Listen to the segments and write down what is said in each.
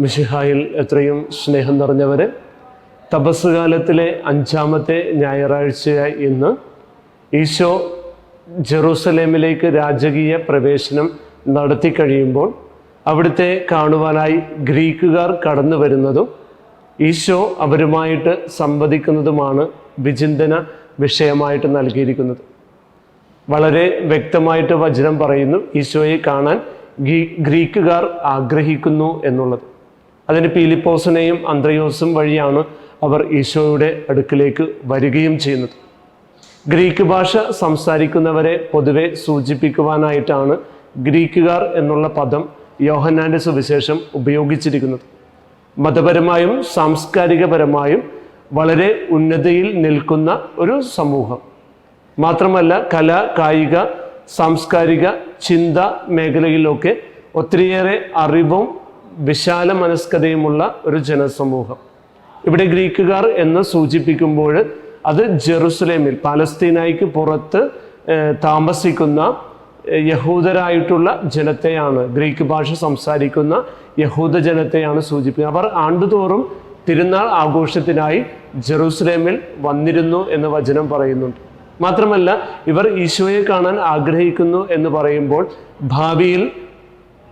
മിഷിഹായിൽ എത്രയും സ്നേഹം നിറഞ്ഞവരെ. തപസ് കാലത്തിലെ അഞ്ചാമത്തെ ഞായറാഴ്ചയായി ഇന്ന് ഈശോ ജെറൂസലേമിലേക്ക് രാജകീയ പ്രവേശനം നടത്തി കഴിയുമ്പോൾ അവിടുത്തെ കാണുവാനായി ഗ്രീക്കുകാർ കടന്നു വരുന്നതും ഈശോ അവരുമായിട്ട് സംവദിക്കുന്നതുമാണ് വിചിന്തന വിഷയമായിട്ട് നൽകിയിരിക്കുന്നത്. വളരെ വ്യക്തമായിട്ട് വചനം പറയുന്നു ഈശോയെ കാണാൻ ഗ്രീക്കുകാർ ആഗ്രഹിക്കുന്നു എന്നുള്ളത്. അതിന് പീലിപ്പോസിനെയും അന്ത്രയോസും വഴിയാണ് അവർ ഈശോയുടെ അടുക്കിലേക്ക് വരികയും ചെയ്യുന്നത്. ഗ്രീക്ക് ഭാഷ സംസാരിക്കുന്നവരെ പൊതുവെ സൂചിപ്പിക്കുവാനായിട്ടാണ് ഗ്രീക്കുകാർ എന്നുള്ള പദം യോഹനാന്റെ സുവിശേഷം ഉപയോഗിച്ചിരിക്കുന്നത്. മതപരമായും സാംസ്കാരികപരമായും വളരെ ഉന്നതിയിൽ നിൽക്കുന്ന ഒരു സമൂഹം. മാത്രമല്ല കല കായിക സാംസ്കാരിക ചിന്ത മേഖലയിലൊക്കെ ഒത്തിരിയേറെ അറിവും വിശാല മനസ്കതയുമുള്ള ഒരു ജനസമൂഹം. ഇവിടെ ഗ്രീക്കുകാർ എന്ന് സൂചിപ്പിക്കുമ്പോൾ അത് ജെറുസലേമിൽ പാലസ്തീനായിക്ക് പുറത്ത് താമസിക്കുന്ന യഹൂദരായിട്ടുള്ള ജനത്തെയാണ് ഗ്രീക്ക് ഭാഷ സംസാരിക്കുന്ന യഹൂദ ജനത്തെയാണ് സൂചിപ്പിക്കുന്നത്. അവർ ആണ്ടുതോറും തിരുനാൾ ആഘോഷത്തിനായി ജെറൂസലേമിൽ വന്നിരുന്നു എന്ന് വചനം പറയുന്നുണ്ട്. മാത്രമല്ല ഇവർ ഈശോയെ കാണാൻ ആഗ്രഹിക്കുന്നു എന്ന് പറയുമ്പോൾ ഭാവിയിൽ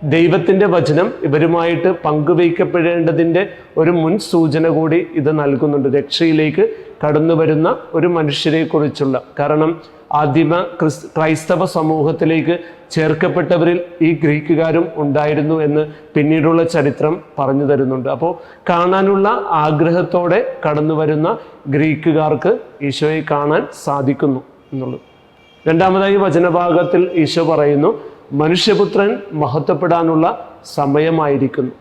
ദൈവത്തിന്റെ വചനം ഇവരുമായിട്ട് പങ്കുവയ്ക്കപ്പെടേണ്ടതിന്റെ ഒരു മുൻ സൂചന കൂടി ഇത് നൽകുന്നുണ്ട്. രക്ഷയിലേക്ക് കടന്നു വരുന്ന ഒരു മനുഷ്യരെക്കുറിച്ചുള്ള. കാരണം ആദിമ ക്രിസ് ക്രൈസ്തവ സമൂഹത്തിലേക്ക് ചേർക്കപ്പെട്ടവരിൽ ഈ ഗ്രീക്കുകാരും ഉണ്ടായിരുന്നു എന്ന് പിന്നീടുള്ള ചരിത്രം പറഞ്ഞു തരുന്നുണ്ട്. അപ്പോൾ കാണാനുള്ള ആഗ്രഹത്തോടെ കടന്നു വരുന്ന ഗ്രീക്കുകാർക്ക് ഈശോയെ കാണാൻ സാധിക്കുന്നു എന്നുള്ളത്. രണ്ടാമതായി വചനഭാഗത്തിൽ ഈശോ പറയുന്നു മനുഷ്യപുത്രൻ മഹത്വപ്പെടാനുള്ള സമയമായിരിക്കുന്നു.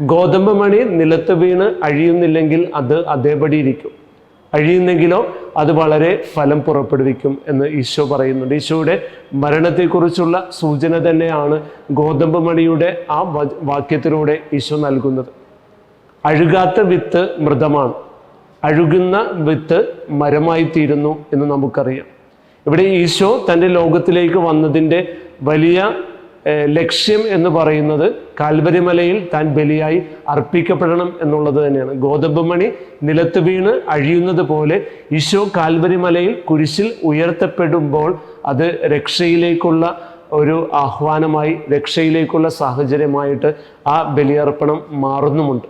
ഗോതമ്പ് മണി നിലത്ത് വീണ് അഴിയുന്നില്ലെങ്കിൽ അത് അതേപടി ഇരിക്കും അഴിയുന്നെങ്കിലോ അത് വളരെ ഫലം പുറപ്പെടുവിക്കും എന്ന് ഈശോ പറയുന്നുണ്ട്. ഈശോയുടെ മരണത്തെക്കുറിച്ചുള്ള സൂചന തന്നെയാണ് ഗോതമ്പ് മണിയുടെ ആ വാക്യത്തിലൂടെ ഈശോ നൽകുന്നത്. അഴുകാത്ത വിത്ത് മൃതമാണ്. അഴുകുന്ന വിത്ത് മരമായി തീരുന്നു എന്ന് നമുക്കറിയാം. ഇവിടെ ഈശോ തന്റെ ലോകത്തിലേക്ക് വന്നതിന്റെ വലിയ ലക്ഷ്യം എന്ന് പറയുന്നത് കാൽവരിമലയിൽ താൻ ബലിയായി അർപ്പിക്കപ്പെടണം എന്നുള്ളത് തന്നെയാണ്. ഗോതമ്പ് മണി നിലത്ത് വീണ് അഴിയുന്നത് പോലെ ഈശോ കാൽവരിമലയിൽ കുരിശിൽ ഉയർത്തപ്പെടുമ്പോൾ അത് രക്ഷയിലേക്കുള്ള ഒരു ആഹ്വാനമായി രക്ഷയിലേക്കുള്ള സാഹചര്യമായിട്ട് ആ ബലിയർപ്പണം മാറുന്നുമുണ്ട്.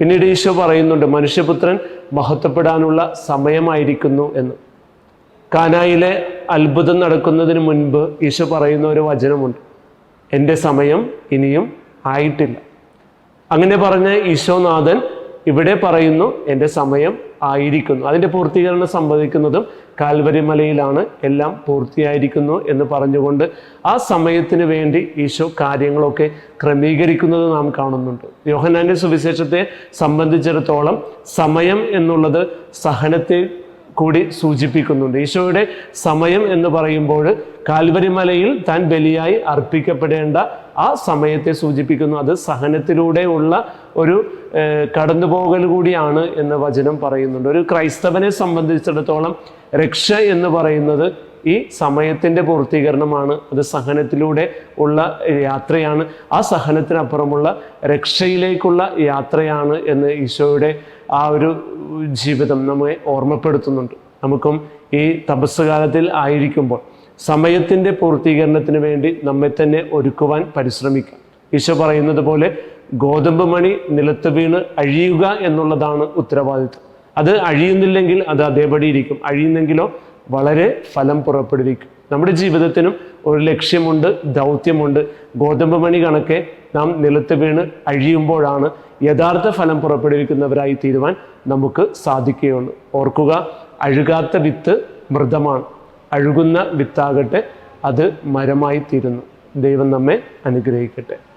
പിന്നീട് ഈശോ പറയുന്നുണ്ട് മനുഷ്യപുത്രൻ മഹത്വപ്പെടാനുള്ള സമയമായിരിക്കുന്നു എന്ന്. കാനായിലെ അത്ഭുതം നടക്കുന്നതിന് മുൻപ് ഈശോ പറയുന്ന ഒരു വചനമുണ്ട്. എന്റെ സമയം ഇനിയും ആയിട്ടില്ല. അങ്ങനെ പറഞ്ഞ ഈശോനാഥൻ ഇവിടെ പറയുന്നു എന്റെ സമയം ആയിരിക്കുന്നു. അതിന്റെ പൂർത്തീകരണം സംഭവിക്കുന്നതും കാൽവരി മലയിലാണ് എല്ലാം പൂർത്തിയായിരിക്കുന്നു എന്ന് പറഞ്ഞുകൊണ്ട് ആ സമയത്തിന് വേണ്ടി ഈശോ കാര്യങ്ങളൊക്കെ ക്രമീകരിക്കുന്നത് നാം കാണുന്നുണ്ട്. യോഹനാന്റെ സുവിശേഷത്തെ സംബന്ധിച്ചിടത്തോളം സമയം എന്നുള്ളത് സഹനത്തെ കൂടി സൂചിപ്പിക്കുന്നുണ്ട്. ഈശോയുടെ സമയം എന്ന് പറയുമ്പോൾ കാൽവരിമലയിൽ താൻ ബലിയായി അർപ്പിക്കപ്പെടേണ്ട ആ സമയത്തെ സൂചിപ്പിക്കുന്നു. അത് സഹനത്തിലൂടെ ഉള്ള ഒരു കടന്നുപോകൽ കൂടിയാണ് എന്ന് വചനം പറയുന്നുണ്ട്. ഒരു ക്രൈസ്തവനെ സംബന്ധിച്ചിടത്തോളം രക്ഷ എന്ന് പറയുന്നത് ഈ സമയത്തിന്റെ പൂർത്തീകരണമാണ്. അത് സഹനത്തിലൂടെ ഉള്ള യാത്രയാണ്. ആ സഹനത്തിനപ്പുറമുള്ള രക്ഷയിലേക്കുള്ള യാത്രയാണ് എന്ന് ഈശോയുടെ ആ ഒരു ജീവിതം നമ്മെ ഓർമ്മപ്പെടുത്തുന്നുണ്ട്. നമുക്കും ഈ തപസ് കാലത്തിൽ ആയിരിക്കുമ്പോൾ സമയത്തിന്റെ പൂർത്തീകരണത്തിന് വേണ്ടി നമ്മെ തന്നെ ഒരുക്കുവാൻ പരിശ്രമിക്കാം. ഈശോ പറയുന്നത് പോലെ ഗോതമ്പ് മണി നിലത്ത് വീണ് അഴിയുക എന്നുള്ളതാണ് ഉത്തരവാദിത്വം അത് അഴിയുന്നില്ലെങ്കിൽ അത് അതേപടി ഇരിക്കും. അഴിയുന്നെങ്കിലോ വളരെ ഫലം പുറപ്പെടുവിക്കും. നമ്മുടെ ജീവിതത്തിനും ഒരു ലക്ഷ്യമുണ്ട് ദൗത്യമുണ്ട്. ഗോതമ്പ് മണി കണക്കെ നാം നിലത്ത് വീണ് അഴിയുമ്പോഴാണ് യഥാർത്ഥ ഫലം പുറപ്പെടുവിക്കുന്നവരായി തീരുവാൻ നമുക്ക് സാധിക്കുകയുള്ളൂ. ഓർക്കുക അഴുകാത്ത വിത്ത് മൃതമാണ്. അഴുകുന്ന വിത്താകട്ടെ അത് മരമായി തീരുന്നു. ദൈവം നമ്മെ അനുഗ്രഹിക്കട്ടെ.